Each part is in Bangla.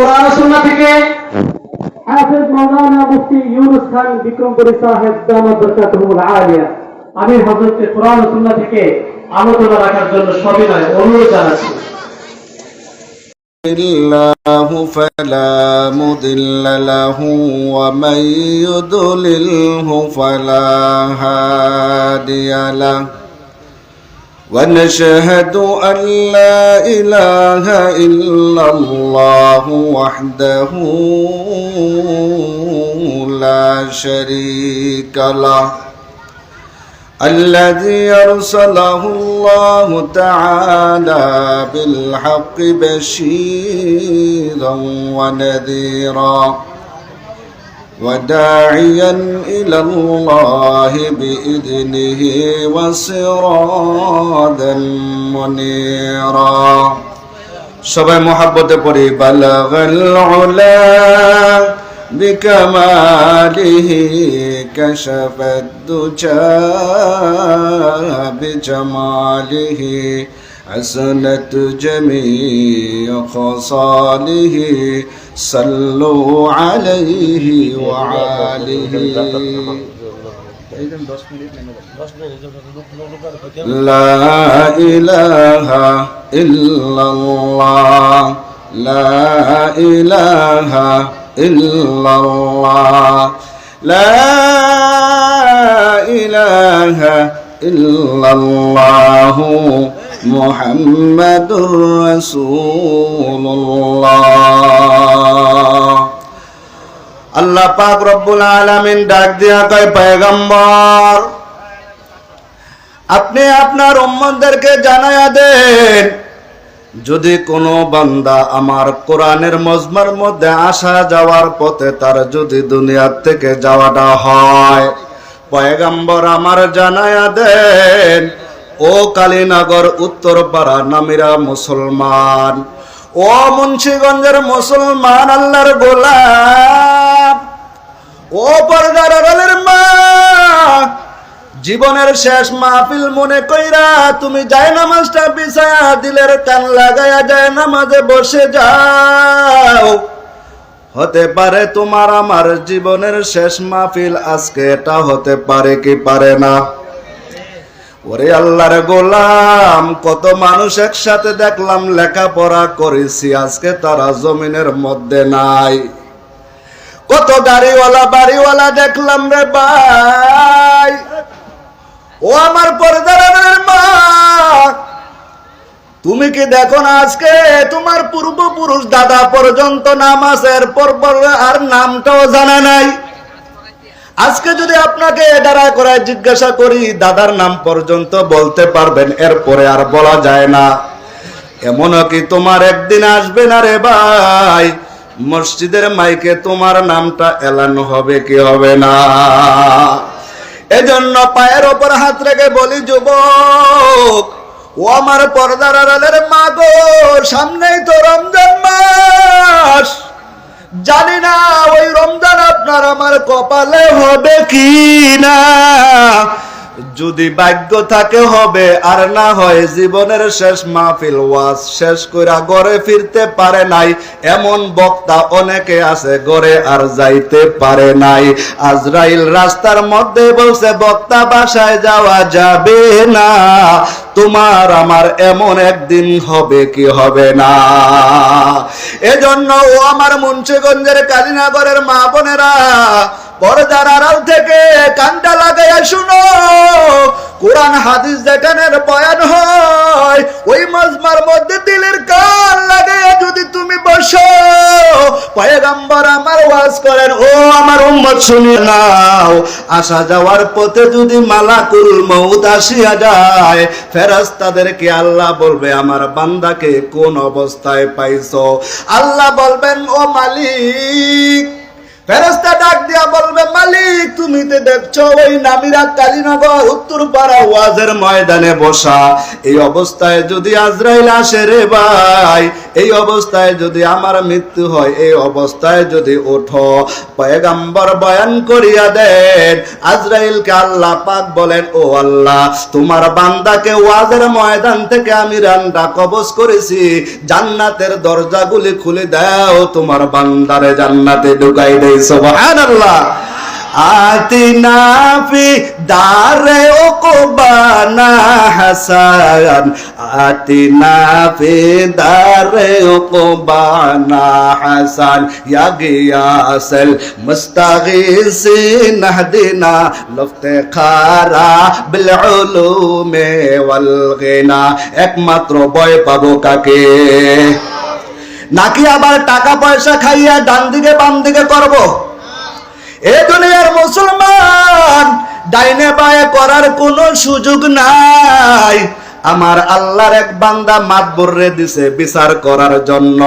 কোরআন ও সুন্নাহ থেকে হাফেজ মাওলানা মুফতি ইউনুস খান বিক্রমপুরী সাহেব দামাত বরকাতুহুল আলিয়া আমি হযরতকে কোরআন ও সুন্নাহ থেকে আলোচনা রাখার জন্য সবিনয় অনুরোধ জানাচ্ছি الله فلا مضل له ومن يضلله فلا هادي له ونشهد أن لا إله إلا الله وحده لا شريك له الذي أرسله الله تعالى بالحق بشيرا ونذيرا. وداعيا إلى الله بإذنه وسرادا منيرا সবাই মহাব্বতে পড়ি বালাগাল উলা بكماله كشف الدجى بجماله حسنت جميع خصاله صلوا عليه وعاله لا إله إلا الله لا إله إلا الله لا إله إلا الله. মোহাম্মদুর রসুল্লাহ আল্লাহ পাক রব্বুল আলামিন ডাক দিয়া কয়, পয়গম্বর, আপনি আপনার উম্মতদেরকে জানায়া দেন, যদি কোনো বান্দা আমার কোরআনের মজমার মধ্যে আসা যাওয়ার পথে তার যদি দুনিয়ার থেকে যাওয়াটা হয়, পয়গাম্বর আমার জানায়া দেন ও কালীনগর উত্তরপাড়া নামিরা মুসলমান। ও মুন্সিগঞ্জের মুসলমান আল্লাহর গোলাপ ও আড়ালের মা। জীবনের শেষ মাহফিল মনে কইরা তুমি যায় নামাজটা বিছায়া দিলের কান লাগায়া যায় নামাজে বসে যাও। হতে পারে তোমার আমার জীবনের শেষ মাহফিল আজকে এটা হতে পারে কি পারে না। ওরে আল্লাহর গোলাম, কত মানুষ একসাথে দেখলাম লেখাপড়া করেছি, আজকে তারা জমিনের মধ্যে নাই। কত গাড়িওয়ালা, বাড়িওয়ালা দেখলাম রে ভাই, ও আমার পর্দারের মা। তুমি কি দেখো না আজকে তোমার পূর্বপুরুষ দাদা পর্যন্ত নাম আছে এরপর পর আর নামটাও জানা নাই? আজকে যদি আপনাকে দাঁড়া করে জিজ্ঞাসা করি, দাদার নাম পর্যন্ত বলতে পারবেন, এরপরে আর বলা যায় না। এমনও কি তোমার একদিন আসবে না রে ভাই? মসজিদের মাইকে তোমার নামটা এলানো হবে কি হবে না? এজন্য পায়ের ওপর হাত রেখে বলি, যুবক, ও আমার পর্দার আড়ালের মা সামনেই তো রমজান মাস। জানি না আমার কপালে হবে কি না? যদি ভাগ্য থাকে হবে, আর না হয় জীবনের শেষ মাহফিল ওয়াজ শেষ কইরা ঘরে ফিরতে পারে নাই। এমন বক্তা অনেকে আছে, ঘরে আর যাইতে পারে নাই। আজরাইল রাস্তার মধ্যে বলছে, বক্তা বাসায় যাওয়া যাবে না। তোমার আমার এমন একদিন হবে কি হবে না? এজন্য ও আমার মুন্সিগঞ্জের কালীনগরের মা বোনেরা পর্দার আড়াল থেকে কানটা লাগাইয়া শুনো। কোরআন হাদিস যেখানের বয়ান হয়, ওই মজমার মধ্যে দিলের কান লাগাইয়া যদি তুমি বসো, পয়গাম্বর আমার ওয়াজ করেন, ও আমার উম্মত শুনে নাও, আসা যাওয়ার পথে যদি মালাকুল মউত আসিয়া যায়, ফেরেশতাদেরকে আল্লাহ বলবে, আমার বান্দাকে কোন অবস্থায় পাইছো? আল্লাহ বলবেন, ও মালিক ফেরেস্তা ডাক দিয়া বলবে, মালিক, তুমি তো দেখছ ওই নামিরা কালীনগর উত্তর পাড়া ওয়াজের ময়দানে বসা। এই অবস্থায় যদি আজরাইল আসে রে ভাই এই অবস্থায় যদি আমার মৃত্যু হয়, এই অবস্থায় যদি ওঠো, পয়গাম্বর বয়ান করিয়া দেন, আজরাইলকে আল্লাহ পাক বলেন, ও আল্লাহ, তোমার বান্দাকে ওয়াজের ময়দান থেকে আমি রান্না কবজ করেছি। জান্নাতের দরজাগুলি খুলে দাও, তোমার বান্দারে জান্নাতে ঢুকাই দেই, সুবহানাল্লাহ। আতিনা ফি দারে ওকবানা হাসান। আতিনা ফি দারে ওকবানা হাসান। ইয়া গিয়াসল মুস্তাগিসিন নাহদিনা লফতে খারা বিল উলুমে একমাত্র ভয় পাবো কাকে? নাকি আবার টাকা পয়সা খাইয়া ডান দিকে বাম দিকে করব? এ দুনিয়ার মুসলমান ডাইনে বায়ে করার কোনো সুযোগ নাই। আমার আল্লাহর এক বান্দা মাতবর রে দিছে বিচার করার জন্য।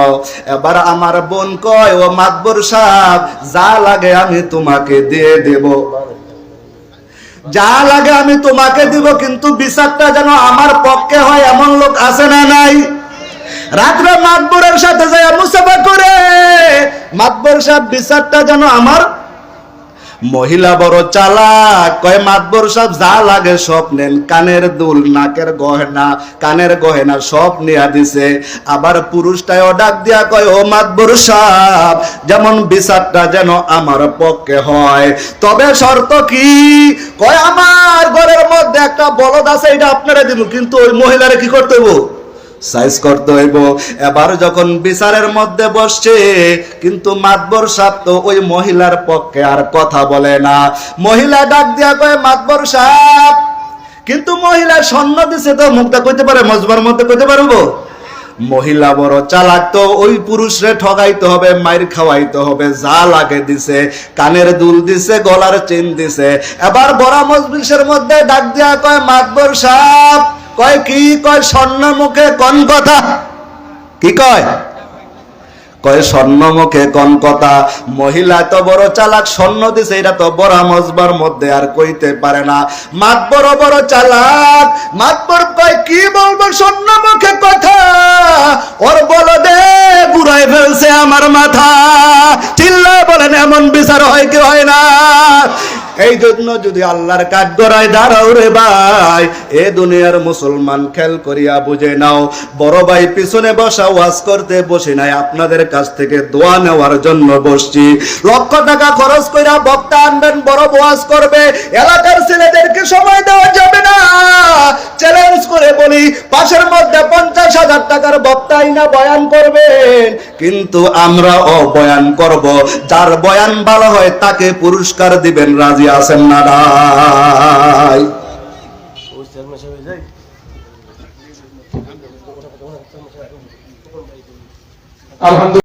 এবার আমার বোন কয়, ও মাতবর সাহেব, যা লাগে আমি তোমাকে দিয়ে দেব। যা লাগে আমি তোমাকে দিব, কিন্তু বিচারটা যেন আমার পক্ষে হয়, এমন লোক আছে না নাই? রাত্রে মাতবরের সাথে যায় মুসাফা করে, মাতবর সাহেব, বিচারটা যেন আমার মহিলা বড় চালাক, কয় মাতবর সব যা লাগে সব নেন। কানের দুল, নাকের গহনা, কানের গহনা সব নিয়া দিছে। আবার পুরুষটাও ডাক দিয়া কয়, ও মাতবর সাহ যেমন বিচারটা যেন আমার পক্ষে হয়। তবে শর্ত কি? কয়, আমার ঘরের মধ্যে একটা বলদ আছে, এটা আপনারা দিব কিন্তু ওই মহিলারে কি করতে হইব? সাইজ করতে হইব। এবার যখন বিচারের মধ্যে বসছে, কিন্তু মাতবর সাহ তো ওই মহিলার পক্ষে আর কথা বলে না। মহিলা ডাক দিয়া কয়, মাতবর সাহ কিন্তু মহিলা স্বর্ণ দিছে তো, মুখটা কইতে পারে, মজবার মধ্যে কইতে পারব? মহিলা বড় চালাক তো, ওই পুরুষরে ঠগাইতে হবে, মাইর খাওয়াইতে হবে, যা লাগে দিছে। কানের দুল দিছে, গলার চেন দিছে। এবার বড় মজলিসের মধ্যে ডাক দিয়া কয়, মাতবর সাহ কয় কি কয় স্বর্ণ মুখে কোন কথা? কি কয়? কয় স্বর্ণ মুখে কোন কথা? মহিলা তো বড় চালাক, স্বর্ণ দিছে এটা তো বড় মজবার মধ্যে আর কইতে পারে না। মাত বড় বড় চালাক, মাত বড় কয় কি বলব স্বর্ণ মুখে কথা? ওর বলো দে বুড়াই ফেলছে আমার মাথা। চিল্লা বলেন, এমন বিচার হয় কি হয় না? এই জন্য যদি আল্লাহর কাঠ গড়ায় দাঁড়াও রে ভাই, এ দুনিয়ার মুসলমান খেল করিয়া বুঝে নাও। বড় ভাই পিছনে বসা, ওয়াজ করতে বসে নাই, আপনাদের কাছ থেকে দোয়া নেওয়ার জন্য বসছি। লক্ষ টাকা খরচ কইরা বক্তা আনবেন, বড় ওয়াজ করবে। এলাকার ছেলেদেরকে সময় দেওয়া যাবে না। চ্যালেঞ্জ করে বলি, পাশের মধ্যে পঞ্চাশ হাজার টাকার বক্তাই না বয়ান করবেন। কিন্তু আমরা ও বয়ান করব। যার বয়ান ভালো হয় তাকে পুরস্কার দিবেন রাজি আছেন না নাই আলহামদুলিল্লাহ।